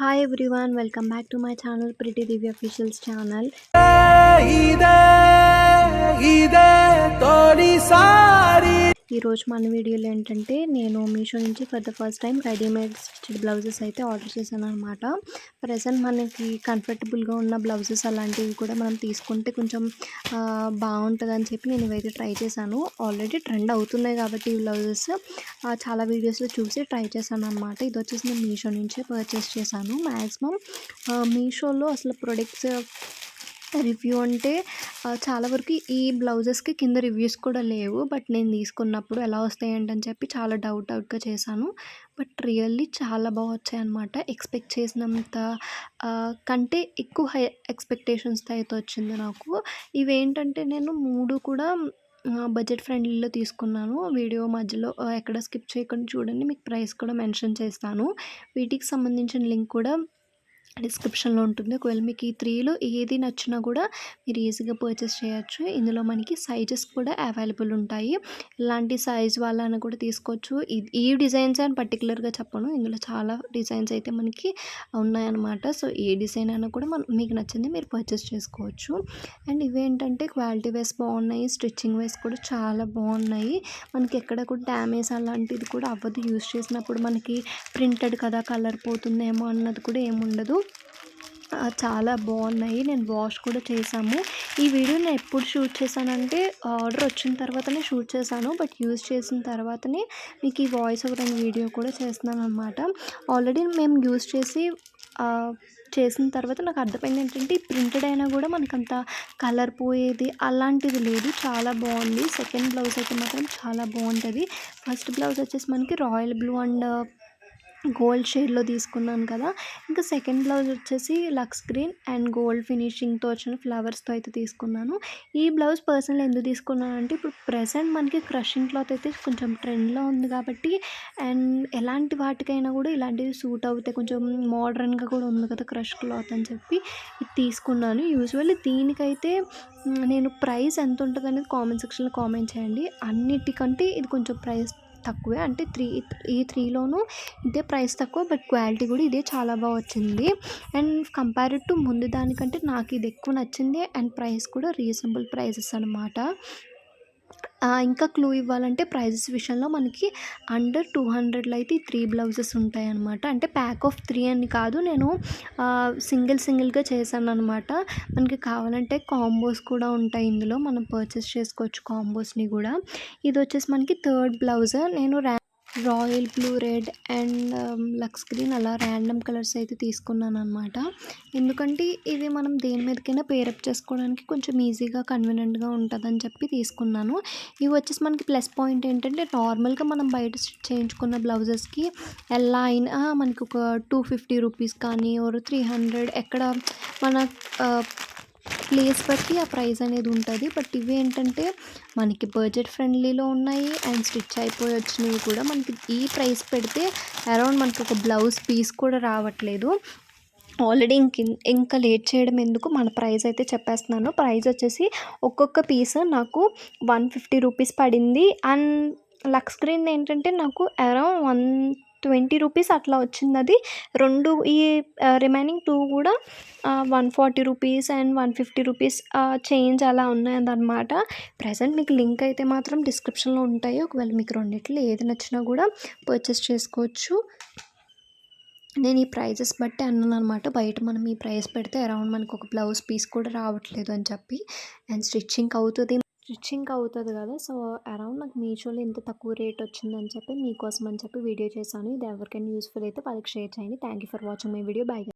Hi everyone, welcome back to my channel Pretty Divya Officials channel. ఈరోజు మన వీడియోలో ఏంటంటే నేను మీషో నుంచి for the first time readymade stitched blouses అయితే ఆర్డర్ చేశాను అనమాట ప్రజెంట్ మనకి కంఫర్టబుల్గా ఉన్న బ్లౌజెస్ అలాంటివి కూడా మనం తీసుకుంటే కొంచెం బాగుంటుందని చెప్పి నేను ఇవైతే ట్రై చేశాను. ఆల్రెడీ ట్రెండ్ అవుతున్నాయి కాబట్టి ఈ బ్లౌజెస్ చాలా వీడియోస్లో చూసి ట్రై చేశాను అనమాట ఇది వచ్చేసి నేను మీషో నుంచే పర్చేస్ చేశాను. మ్యాక్సిమం మీషోలో అసలు ప్రొడక్ట్స్ రివ్యూ అంటే చాలా వరకు ఈ బ్లౌజెస్కి కింద రివ్యూస్ కూడా లేవు. బట్ నేను తీసుకున్నప్పుడు ఎలా వస్తాయి ఏంటని చెప్పి చాలా డౌట్ డౌట్గా చేశాను. బట్ రియల్లీ చాలా బాగా వచ్చాయి అనమాట ఎక్స్పెక్ట్ చేసినంత కంటే ఎక్కువ హై ఎక్స్పెక్టేషన్స్తో అయితే వచ్చింది నాకు. ఇవేంటంటే నేను మూడు కూడా బడ్జెట్ ఫ్రెండ్లీలో తీసుకున్నాను. వీడియో మధ్యలో ఎక్కడ స్కిప్ చేయకుండా చూడండి. మీకు ప్రైస్ కూడా మెన్షన్ చేస్తాను. వీటికి సంబంధించిన లింక్ కూడా డిస్క్రిప్షన్లో ఉంటుంది. ఒకవేళ మీకు ఈ త్రీలో ఏది నచ్చినా కూడా మీరు ఈజీగా పర్చేస్ చేయొచ్చు. ఇందులో మనకి సైజెస్ కూడా అవైలబుల్ ఉంటాయి. ఇలాంటి సైజ్ వాళ్ళని కూడా తీసుకోవచ్చు. ఈ డిజైన్స్ అని పర్టికులర్గా చెప్పను. ఇందులో చాలా డిజైన్స్ అయితే మనకి ఉన్నాయన్నమాట. సో ఏ డిజైన్ అయినా కూడా మన మీకు నచ్చింది మీరు పర్చేస్ చేసుకోవచ్చు. అండ్ ఇవేంటంటే క్వాలిటీ వైస్ బాగున్నాయి. స్టిచ్చింగ్ వైస్ కూడా చాలా బాగున్నాయి. మనకి ఎక్కడ కూడా డ్యామేజ్ అలాంటిది కూడా అవ్వదు. యూస్ చేసినప్పుడు మనకి ప్రింటెడ్ కదా కలర్ పోతుందేమో అన్నది కూడా ఏముండదు. చాలా బాగున్నాయి. నేను వాష్ కూడా చేశాము. ఈ వీడియో నేను ఎప్పుడు షూట్ చేశానంటే ఆర్డర్ వచ్చిన తర్వాతనే షూట్ చేశాను. బట్ యూజ్ చేసిన తర్వాతనే మీకు ఈ వాయిస్ ఓవర్ అండ్ వీడియో కూడా చేస్తున్నాను అనమాట ఆల్రెడీ మేము యూజ్ చేసి చేసిన తర్వాత నాకు అర్థమైంది ఏంటంటే ప్రింటెడ్ అయినా కూడా మనకు అంత కలర్ పోయేది అలాంటిది లేదు. చాలా బాగుంది. సెకండ్ బ్లౌజ్ అయితే మాత్రం చాలా బాగుంటుంది. ఫస్ట్ బ్లౌజ్ వచ్చేసి మనకి రాయల్ బ్లూ అండ్ గోల్డ్ షేడ్లో తీసుకున్నాను కదా! ఇంకా సెకండ్ బ్లౌజ్ వచ్చేసి లక్స్ గ్రీన్ అండ్ గోల్డ్ ఫినిషింగ్తో వచ్చిన ఫ్లవర్స్తో అయితే తీసుకున్నాను. ఈ బ్లౌజ్ పర్సనల్ ఎందుకు తీసుకున్నాను అంటే ఇప్పుడు ప్రజెంట్ మనకి క్రషింగ్ క్లాత్ అయితే కొంచెం ట్రెండ్లో ఉంది కాబట్టి అండ్ ఎలాంటి వాటికైనా కూడా ఇలాంటివి సూట్ అవుతాయి. కొంచెం మోడర్న్గా కూడా ఉంది కదా క్రష్ క్లాత్ అని చెప్పి ఇది తీసుకున్నాను. యూజువల్లీ దీనికైతే నేను ప్రైస్ ఎంత ఉంటుంది అనేది కామెంట్ సెక్షన్లో కామెంట్ చేయండి. అన్నిటికంటే ఇది కొంచెం ప్రైస్ తక్కువే. అంటే త్రీ ఈ త్రీలోనూ ఇదే ప్రైస్ తక్కువ బట్ క్వాలిటీ కూడా ఇదే చాలా బాగా వచ్చింది. అండ్ కంపేర్డ్ టు ముందు దానికంటే నాకు ఇది ఎక్కువ నచ్చింది. అండ్ ప్రైస్ కూడా రీజనబుల్ ప్రైసెస్ అనమాట ఇంకా క్లూ ఇవ్వాలంటే ప్రైజెస్ విషయంలో మనకి అండర్ టూ హండ్రెడ్లో అయితే ఈ త్రీ బ్లౌజెస్ ఉంటాయి అనమాట అంటే ప్యాక్ ఆఫ్ త్రీ అని కాదు నేను సింగిల్ సింగిల్గా చేశాను అనమాట మనకి కావాలంటే కాంబోస్ కూడా ఉంటాయి ఇందులో. మనం పర్చేస్ చేసుకోవచ్చు కాంబోస్ని కూడా. ఇది వచ్చేసి మనకి థర్డ్ బ్లౌజ్ నేను ర్యా royal blue red and um, lux green అలా ర్యాండమ్ కలర్స్ అయితే తీసుకున్నాను అనమాట ఎందుకంటే ఇవి మనం దేని మీదకైనా పేరప్ చేసుకోవడానికి కొంచెం ఈజీగా కన్వీనియంట్గా ఉంటుందని చెప్పి తీసుకున్నాను. ఇవి వచ్చేసి మనకి ప్లస్ పాయింట్ ఏంటంటే నార్మల్గా మనం బయట స్టిచ్ చేయించుకున్న బ్లౌజెస్కి ఎలా అయినా మనకి ఒక టూ ఫిఫ్టీ రూపీస్ కానీ ఒక త్రీ హండ్రెడ్ ఎక్కడ మన uh, ప్లేస్ బట్టి ఆ ప్రైస్ అనేది ఉంటుంది. బట్ ఇవి ఏంటంటే మనకి బడ్జెట్ ఫ్రెండ్లీలో ఉన్నాయి అండ్ స్టిచ్ అయిపోయి వచ్చినవి కూడా మనకి ఈ ప్రైస్ పెడితే అరౌండ్ మనకి ఒక బ్లౌజ్ పీస్ కూడా రావట్లేదు. ఆల్రెడీ ఇంక ఇంకా లేట్ చేయడం ఎందుకు మన ప్రైస్ అయితే చెప్పేస్తున్నాను. ప్రైస్ వచ్చేసి ఒక్కొక్క పీస్ నాకు వన్ ఫిఫ్టీ రూపీస్ పడింది. అండ్ లక్స్ స్క్రీన్ ఏంటంటే నాకు అరౌండ్ వన్ ట్వంటీ రూపీస్ అట్లా వచ్చింది అది రెండు ఈ రిమైనింగ్ టూ కూడా one forty rupees and one fifty rupees change అలా ఉన్నాయన్నమాట. ప్రజెంట్ మీకు లింక్ అయితే మాత్రం డిస్క్రిప్షన్లో ఉంటాయి. ఒకవేళ మీకు రెండిట్లో ఏది నచ్చినా కూడా పర్చేస్ చేసుకోవచ్చు. నేను ఈ ప్రైజెస్ బట్టి అన్నాను అనమాట బయట మనం ఈ ప్రైస్ పెడితే అరౌండ్ మనకు ఒక బ్లౌజ్ పీస్ కూడా రావట్లేదు అని చెప్పి. అండ్ స్టిచ్చింగ్ అవుతుంది. స్టిచ్చింగ్ అవుతుంది కదా. సో అరౌండ్ నాకు మీషోలో ఇంత తక్కువ రేట్ వచ్చిందని చెప్పి మీకోసం అని చెప్పి వీడియో చేశాను. ఇది ఎవరికైనా యూస్ఫుల్ అయితే వాళ్ళకి షేర్ చేయండి. Thank you for watching my video. Bye